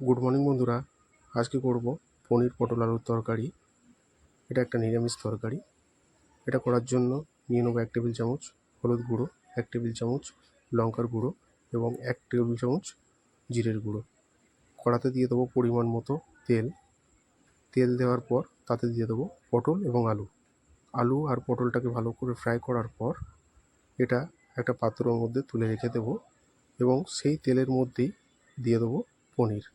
Good morning বন্ধুরা। আজকে করব পনির পটল আলুর তরকারি। এটা একটা নিরামিষ তরকারি। এটা করার জন্য নিয়ে নেব এক টেবিল চামচ হলুদ গুঁড়ো, এক টেবিল চামচ লঙ্কার গুঁড়ো এবং এক টেবিল চামচ জিরের গুঁড়ো। কড়াতে দিয়ে দেবো পরিমাণ মতো তেল। তেল দেওয়ার পর তাতে দিয়ে দেবো পটল এবং আলু। আলু আর পটলটাকে ভালো করে ফ্রাই করার পর এটা একটা পাত্রর মধ্যে তুলে রেখে দেবো এবং সেই তেলের মধ্যেই দিয়ে দেবো পনির।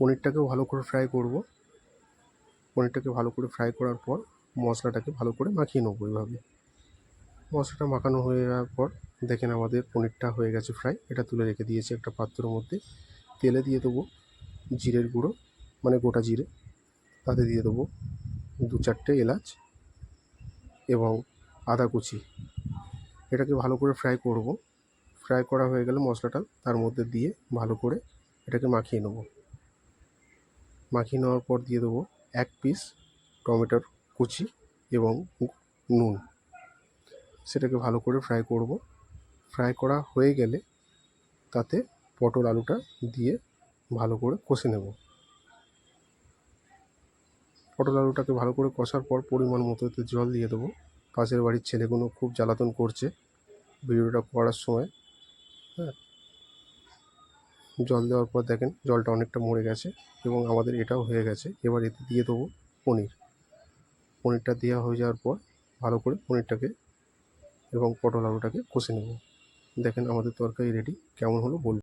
পনিরটাকেও ভালো করে ফ্রাই করব। পনিরটাকে ভালো করে ফ্রাই করার পর মশলাটাকে ভালো করে মাখিয়ে নেব এইভাবে মশলাটা মাখানো হয়ে যাওয়ার পর দেখেন আমাদের পনিরটা হয়ে গেছে ফ্রাই এটা তুলে রেখে দিয়েছি একটা পাত্রের মধ্যে। তেলে দিয়ে দেবো জিরের গুঁড়ো মানে গোটা জিরে। তাতে দিয়ে দেবো দু চারটে এলাচ এবং আদা কুচি। এটাকে ভালো করে ফ্রাই করব। ফ্রাই করা হয়ে গেলে মশলাটা তার মধ্যে দিয়ে ভালো করে এটাকে মাখিয়ে নেব। মাখিয়ে নেওয়ার পর দিয়ে দেবো এক পিস টমেটোর কুচি এবং নুন। সেটাকে ভালো করে ফ্রাই করব। ফ্রাই করা হয়ে গেলে তাতে পটল আলুটা দিয়ে ভালো করে কষে নেব। পটল আলুটাকে ভালো করে কষার পর পরিমাণ মতো এতে জল দিয়ে দেবো। পাশের বাড়ির ছেলেগুলো খুব জ্বালাতন করছে। ভিডিওটা করার সময় হ্যাঁ জল দেওয়ার পর দেখেন জলটা অনেকটা মরে গেছে এবং আমাদের এটাও হয়ে গেছে। এবার এতে দিয়ে দেবো পনির। পনিরটা দেওয়া হয়ে যাওয়ার পর ভালো করে পনিরটাকে এবং পটল আলুটাকে কষে নেব। দেখেন আমাদের তরকারি রেডি। কেমন হলো বলুন।